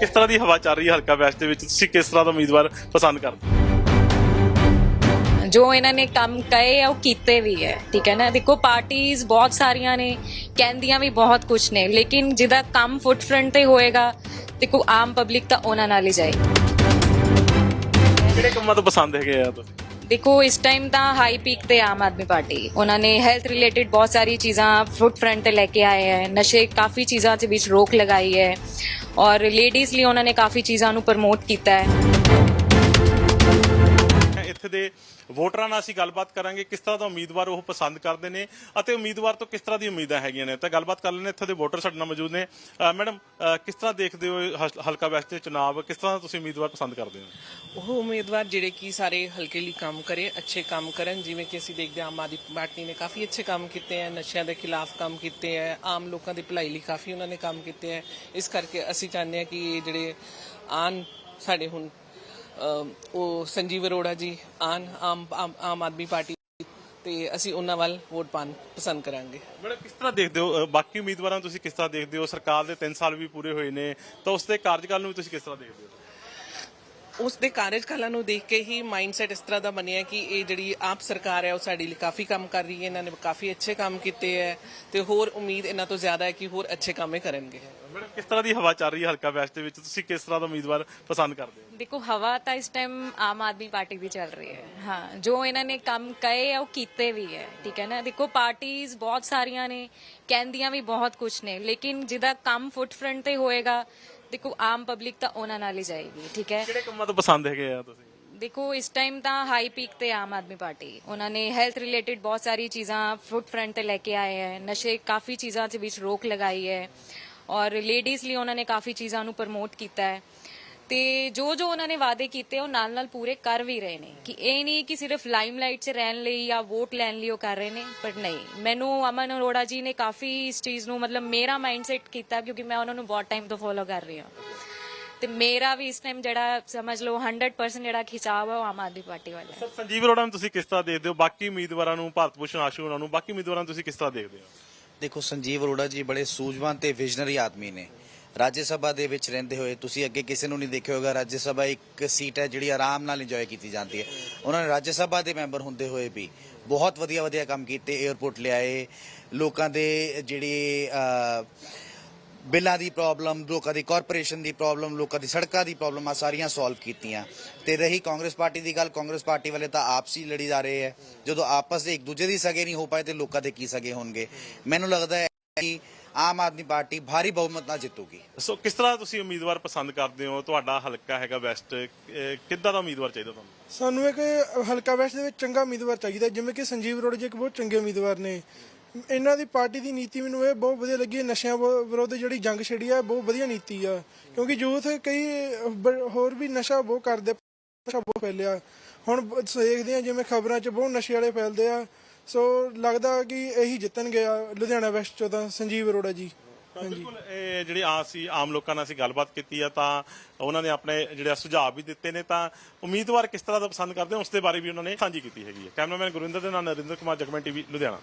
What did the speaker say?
ਕਿਸ ਤਰ੍ਹਾਂ ਦੀ ਹਵਾ ਚੱਲ ਰਹੀ ਹੈ ਹਲਕਾ ਵੈਸਟ ਦੇ ਵਿੱਚ? ਤੁਸੀਂ ਕਿਸ ਤਰ੍ਹਾਂ ਦਾ ਉਮੀਦਵਾਰ ਪਸੰਦ ਕਰਦੇ? ਹੋ? ਜੋ ਇਹਨਾਂ ਨੇ ਕੰਮ ਕਹੇ ਆ ਉਹ ਕੀਤੇ ਵੀ ਹੈ ਠੀਕ ਹੈ ਨਾ? ਦੇਖੋ ਪਾਰਟੀਆਂ ਬਹੁਤ ਸਾਰੀਆਂ ਨੇ ਕਹਿੰਦੀਆਂ ਵੀ ਬਹੁਤ ਕੁਝ ਨੇ ਲੇਕਿਨ ਜਿਹਦਾ ਕੰਮ ਫੁੱਟਫਰੰਟ ਤੇ ਹੋਏਗਾ ਦੇਖੋ ਆਮ ਪਬਲਿਕ ਤਾਂ ਉਹਨਾਂ ਨਾਲ ਹੀ ਜਾਏਗੀ। ਕਿਹੜੇ ਕੰਮਾਂ ਤੋਂ ਪਸੰਦ ਹੈਗੇ ਆ ਤੁਸੀਂ? ਦੇਖੋ ਇਸ ਟਾਈਮ ਤਾਂ ਹਾਈ ਪੀਕ ਤੇ ਆਮ ਆਦਮੀ ਪਾਰਟੀ। ਉਹਨਾਂ ਨੇ ਹੈਲਥ ਰਿਲੇਟਡ ਬਹੁਤ ਸਾਰੀ ਚੀਜ਼ਾਂ ਫੁੱਟ ਫਰੰਟ ਤੇ ਲੈ ਕੇ ਆਏ ਹੈ। ਨਸ਼ੇ ਕਾਫੀ ਚੀਜ਼ਾਂ ਦੇ ਵਿੱਚ ਰੋਕ ਲਗਾਈ ਹੈ। ਔਰ ਲੇਡੀਜ਼ ਲਈ ਉਹਨਾਂ ਨੇ ਕਾਫੀ ਚੀਜ਼ਾਂ ਨੂੰ ਪ੍ਰਮੋਟ ਕੀਤਾ ਹੈ। ਇੱਥੇ ਦੇ ਵੋਟਰਾਂ ਨਾਲ ਅਸੀਂ ਗੱਲਬਾਤ ਕਰਾਂਗੇ ਕਿਸ ਤਰ੍ਹਾਂ ਦਾ ਉਮੀਦਵਾਰ ਉਹ ਪਸੰਦ ਕਰਦੇ ਨੇ ਅਤੇ ਉਮੀਦਵਾਰ ਤੋਂ ਕਿਸ ਤਰ੍ਹਾਂ ਦੀ ਉਮੀਦਾਂ ਹੈਗੀਆਂ ਨੇ। ਤਾਂ ਗੱਲਬਾਤ ਕਰ ਲੈਣੇ ਇੱਥੇ ਦੇ ਵੋਟਰ ਸਾਡੇ ਨਾਲ ਮੌਜੂਦ ਨੇ। ਮੈਡਮ ਕਿਸ ਤਰ੍ਹਾਂ ਦੇਖਦੇ ਹੋ ਹਲ- ਹਲਕਾ ਵੈਸਟ ਦੇ ਚੁਣਾਵ? ਕਿਸ ਤਰ੍ਹਾਂ ਦਾ ਤੁਸੀਂ ਉਮੀਦਵਾਰ ਪਸੰਦ ਕਰਦੇ ਹੋ? ਉਹ ਉਮੀਦਵਾਰ ਜਿਹੜੇ ਕਿ ਸਾਰੇ ਹਲਕੇ ਲਈ ਕੰਮ ਕਰੇ, ਅੱਛੇ ਕੰਮ ਕਰਨ। ਜਿਵੇਂ ਕਿ ਅਸੀਂ ਦੇਖਦੇ ਹਾਂ, ਆਮ ਆਦਮੀ ਪਾਰਟੀ ਨੇ ਕਾਫੀ ਅੱਛੇ ਕੰਮ ਕੀਤੇ ਹੈ, ਨਸ਼ਿਆਂ ਦੇ ਖਿਲਾਫ ਕੰਮ ਕੀਤੇ ਹੈ, ਆਮ ਲੋਕਾਂ ਦੀ ਭਲਾਈ ਲਈ ਕਾਫੀ ਉਹਨਾਂ ਨੇ ਕੰਮ ਕੀਤੇ ਹੈ। ਇਸ ਕਰਕੇ ਅਸੀਂ ਚਾਹੁੰਦੇ ਹਾਂ ਕਿ ਇਹ ਜਿਹੜੇ ਆਨ ਸਾਡੇ ਹੁਣ ਉਹ ਸੰਜੀਵ ਅਰੋੜਾ ਜੀ ਆਨ ਆਮ ਆਮ- ਆਦਮੀ ਪਾਰਟੀ ਤੇ ਅਸੀਂ ਉਹਨਾਂ ਵੱਲ ਵੋਟ ਪਾਣ ਪਸੰਦ ਕਰਾਂਗੇ। ਮੈਡਮ ਕਿਸ ਤਰ੍ਹਾਂ ਦੇਖਦੇ ਹੋ? ਬਾਕੀ ਉਮੀਦਵਾਰਾਂ ਨੂੰ ਤੁਸੀਂ ਕਿਸ ਤਰ੍ਹਾਂ ਦੇਖਦੇ ਹੋ? ਸਰਕਾਰ ਦੇ 3 ਸਾਲ ਵੀ ਪੂਰੇ ਹੋਏ ਨੇ ਤਾਂ ਉਸ ਦੇ ਕਾਰਜਕਾਲ ਨੂੰ ਤੁਸੀਂ ਕਿਸ ਤਰ੍ਹਾਂ ਦੇਖਦੇ ਹੋ? ਉਸ ਦੇ ਕਾਰਜਕਾਲਾਂ ਨੂੰ ਦੇਖ ਕੇ ਹੀ ਮਾਈਂਡਸੈਟ ਇਸ ਤਰ੍ਹਾਂ ਦਾ ਬਣਿਆ ਕਿ ਇਹ ਜਿਹੜੀ ਆਪ ਸਰਕਾਰ ਹੈ ਉਹ ਸਾਡੇ ਲਈ ਕਾਫੀ ਕੰਮ ਕਰ ਰਹੀ ਹੈ ਇਹਨਾਂ ਨੇ ਕਾਫੀ ਅੱਛੇ ਕੰਮ ਕੀਤੇ ਹੈ ਤੇ ਹੋਰ ਉਮੀਦ ਇਹਨਾਂ ਤੋਂ ਜ਼ਿਆਦਾ ਹੈ ਕਿ ਹੋਰ ਅੱਛੇ ਕੰਮ ਕਰਨਗੇ। ਮੈਡਮ ਕਿਸ ਤਰ੍ਹਾਂ ਦੀ ਹਵਾ ਚੱਲ ਰਹੀ ਹੈ ਹਲਕਾ ਵੈਸਟ ਦੇ ਵਿੱਚ? ਤੁਸੀਂ ਕਿਸ ਤਰ੍ਹਾਂ ਦਾ ਉਮੀਦਵਾਰ ਪਸੰਦ ਕਰਦੇ ਹੋ? ਦੇਖੋ ਹਵਾ ਤਾਂ ਇਸ ਟਾਈਮ ਆਮ ਆਦਮੀ ਪਾਰਟੀ ਦੀ ਚੱਲ ਰਹੀ ਹੈ। ਹਾਂ ਜੋ ਇਹਨਾਂ ਨੇ ਕੰਮ ਕਹੇ ਆ ਉਹ ਕੀਤੇ ਵੀ ਹੈ ਠੀਕ ਹੈ ਨਾ? ਦੇਖੋ ਪਾਰਟੀਆਂ ਬਹੁਤ ਸਾਰੀਆਂ ਨੇ ਕਹਿੰਦੀਆਂ ਵੀ ਬਹੁਤ ਕੁਝ ਨੇ ਲੇਕਿਨ ਜਿਹਦਾ ਕੰਮ ਫੁੱਟਫਰੰਟ ਤੇ ਹੋਏਗਾ ਦੇਖੋ ਆਮ ਪਬਲਿਕ ਤਾਂ ਉਹਨਾਂ ਨਾਲ ਹੀ ਜਾਏਗੀ ਠੀਕ ਹੈ? ਕਿਹੜੇ ਕੰਮਾਂ ਤੋਂ ਪਸੰਦ ਹੈਗੇ ਆ ਤੁਸੀਂ? ਦੇਖੋ ਇਸ ਟਾਈਮ ਤਾਂ ਹਾਈ ਪੀਕ ਤੇ ਆਮ ਆਦਮੀ ਪਾਰਟੀ। ਉਹਨਾਂ ਨੇ ਹੈਲਥ ਰਿਲੇਟਡ ਬਹੁਤ ਸਾਰੀ ਚੀਜ਼ਾਂ ਫੁੱਟ ਫਰੰਟ ਤੇ ਲੈ ਕੇ ਆਏ ਹੈ। ਨਸ਼ੇ ਕਾਫੀ ਚੀਜ਼ਾਂ ਦੇ ਵਿੱਚ ਰੋਕ ਲਗਾਈ ਹੈ। ਔਰ ਲੇਡੀਜ਼ ਲਈ ਉਹਨਾਂ ਨੇ ਕਾਫੀ ਚੀਜ਼ਾਂ ਨੂੰ ਪ੍ਰਮੋਟ ਕੀਤਾ ਹੈ। ਤੇ ਜੋ ਜੋ ਉਹਨਾਂ ਨੇ ਵਾਅਦੇ ਕੀਤੇ, ਉਹ ਨਾਲ ਨਾਲ ਪੂਰੇ ਕਰ ਵੀ ਰਹੇ ਨੇ। ਕਿ ਇਹ ਨਹੀਂ ਕਿ ਸਿਰਫ ਲਾਈਮਲਾਈਟ 'ਚ ਰਹਿਣ ਲਈ ਜਾਂ ਵੋਟ ਲੈਣ ਲਈ ਉਹ ਕਰ ਰਹੇ ਨੇ ਪਰ ਨਹੀਂ। ਮੈਨੂੰ ਅਮਨ ਅਰੋੜਾ ਜੀ ਨੇ ਕਾਫੀ ਇਸ ਚੀਜ਼ ਨੂੰ ਮਤਲਬ ਮੇਰਾ ਮਾਈਂਡਸੈਟ ਕੀਤਾ ਕਿਉਂਕਿ ਮੈਂ ਉਹਨਾਂ ਨੂੰ ਬਹੁਤ ਟਾਈਮ ਤੋਂ ਫੋਲੋ ਕਰ ਰਹੀ ਹਾਂ। ਤੇ ਮੇਰਾ ਵੀ ਇਸ ਟਾਈਮ ਜਿਹੜਾ ਸਮਝ ਲਓ 100% ਜਿਹੜਾ ਖਿਚਾਵ ਹੈ ਉਹ ਆਮ ਆਦਮੀ ਪਾਰਟੀ ਵਾਲਾ ਸਰ, ਸੰਜੀਵ ਅਰੋੜਾ ਨੂੰ ਤੁਸੀਂ ਕਿਸ ਤਰ੍ਹਾਂ ਦੇਖਦੇ ਹੋ? ਬਾਕੀ ਉਮੀਦਵਾਰਾਂ ਨੂੰ, ਭਾਰਤ ਭੂਸ਼ਣ ਆਸ਼ੂ ਹੋਰਾਂ ਨੂੰ, ਬਾਕੀ ਉਮੀਦਵਾਰਾਂ ਨੂੰ ਤੁਸੀਂ ਕਿਸ ਤਰ੍ਹਾਂ ਦੇਖਦੇ ਹੋ? ਦੇਖੋ, ਸੰਜੀਵ ਅਰੋੜਾ ਜੀ ਬੜੇ ਸੂਝਵਾਨ ਤੇ ਵਿਜ਼ਨਰੀ ਆਦਮੀ ਨੇ। ਰਾਜ ਸਭਾ ਦੇ ਵਿੱਚ ਰਹਿੰਦੇ ਹੋਏ ਤੁਸੀਂ ਅੱਗੇ ਕਿਸੇ ਨੂੰ ਨਹੀਂ ਦੇਖਿਆ ਹੋਗਾ ਰਾਜ ਸਭਾ ਇੱਕ ਸੀਟ ਹੈ ਜਿਹੜੀ ਆਰਾਮ ਨਾਲ ਇੰਜੋਏ ਕੀਤੀ ਜਾਂਦੀ ਹੈ। ਉਹਨਾਂ ਨੇ ਰਾਜ ਸਭਾ ਦੇ ਮੈਂਬਰ ਹੁੰਦੇ ਹੋਏ ਵੀ ਬਹੁਤ ਵਧੀਆ ਵਧੀਆ ਕੰਮ ਕੀਤੇ 에어ਪੋਰਟ ਲਿਆਏ, ਲੋਕਾਂ ਦੇ ਜਿਹੜੇ ਬਿੱਲਾਂ ਦੀ ਪ੍ਰੋਬਲਮ ਲੋਕਾਂ ਦੀ ਕਾਰਪੋਰੇਸ਼ਨ ਦੀ ਪ੍ਰੋਬਲਮ ਲੋਕਾਂ ਦੀ ਸੜਕਾਂ ਦੀ ਪ੍ਰੋਬਲਮ ਆ ਸਾਰੀਆਂ ਸੋਲਵ ਕੀਤੀਆਂ। ਤੇ ਰਹੀ ਕਾਂਗਰਸ ਪਾਰਟੀ ਦੀ ਗੱਲ ਕਾਂਗਰਸ ਪਾਰਟੀ ਵਾਲੇ ਤਾਂ ਆਪਸੀ ਲੜੀ ਜਾ ਰਹੇ ਹੈ। ਜਦੋਂ ਆਪਸ ਦੇ ਇੱਕ ਦੂਜੇ ਦੀ ਸਗੇ ਨਹੀਂ ਹੋ ਪਾਏ ਤੇ ਲੋਕਾਂ ਦੇ ਕੀ ਸਗੇ ਹੋਣਗੇ? ਮੈਨੂੰ ਲੱਗਦਾ ਹੈ ਕਿ ਆਮ ਆਦਮੀ ਪਾਰਟੀ ਭਾਰੀ ਬਹੁਮਤ ਨਾਲ ਜਿੱਤੂਗੀ। ਸੋ ਕਿਸ ਤਰ੍ਹਾਂ ਤੁਸੀਂ ਉਮੀਦਵਾਰ ਪਸੰਦ ਕਰਦੇ ਹੋ? ਤੁਹਾਡਾ ਹਲਕਾ ਹੈਗਾ ਵੈਸਟ। ਕਿੱਦਾਂ ਦਾ ਉਮੀਦਵਾਰ ਚਾਹੀਦਾ ਤੁਹਾਨੂੰ? ਸਾਨੂੰ ਇੱਕ ਹਲਕਾ ਵੈਸਟ ਦੇ ਵਿੱਚ ਚੰਗਾ ਉਮੀਦਵਾਰ ਚਾਹੀਦਾ ਜਿਵੇਂ ਕਿ ਸੰਜੀਵ ਅਰੋੜਾ ਜੀ ਇੱਕ ਬਹੁਤ ਚੰਗੇ ਉਮੀਦਵਾਰ ਨੇ। ਇਹਨਾਂ ਦੀ ਪਾਰਟੀ ਦੀ ਨੀਤੀ ਮੈਨੂੰ ਇਹ ਬਹੁਤ ਵਧੀਆ ਲੱਗੀ। ਨਸ਼ਿਆਂ ਵਿ- ਵਿਰੁੱਧ ਜਿਹੜੀ ਜੰਗ ਛਿੜੀ ਆ ਬਹੁਤ ਵਧੀਆ ਨੀਤੀ ਆ। ਕਿਉਂਕਿ ਯੂਥ ਕਈ ਬ- ਹੋਰ ਵੀ ਨਸ਼ਾ ਬਹੁਤ ਕਰਦੇ ਨਸ਼ਾ ਬਹੁਤ ਫੈਲਿਆ। ਹੁਣ ਬ- ਦੇਖਦੇ ਆ ਜਿਵੇਂ ਖਬਰਾਂ 'ਚ ਬਹੁਤ ਨਸ਼ੇ ਵਾਲੇ ਫੈਲਦੇ ਆ। ਸੋ ਲੱਗਦਾ ਕਿ ਇਹੀ ਜਿੱਤਣਗੇ ਆ ਲੁਧਿਆਣਾ ਵੈਸਟ ਚੋਂ ਤਾਂ ਸੰਜੀਵ ਅਰੋੜਾ ਜੀ। ਤਾਂ ਬਿਲਕੁਲ ਇਹ ਜਿਹੜੀ ਆ ਸੀ ਆਮ ਲੋਕਾਂ ਨਾਲ ਅਸੀਂ ਗੱਲਬਾਤ ਕੀਤੀ ਆ ਤਾਂ ਉਹਨਾਂ ਨੇ ਆਪਣੇ ਜਿਹੜੇ ਸੁਝਾਅ ਵੀ ਦਿੱਤੇ ਨੇ ਤਾਂ ਉਮੀਦਵਾਰ ਕਿਸ ਤਰ੍ਹਾਂ ਦਾ ਪਸੰਦ ਕਰਦੇ ਆ ਉਸ ਦੇ ਬਾਰੇ ਵੀ ਉਹਨਾਂ ਨੇ ਸਾਂਝੀ ਕੀਤੀ ਹੈਗੀ ਹੈ ਕੈਮਰਾਮੈਨ ਗੁਰਵਿੰਦਰ ਦੇ ਨਾਲ ਨਰਿੰਦਰ ਕੁਮਾਰ ਜਗਮਨ ਟੀਵੀ ਲੁਧਿਆਣਾ।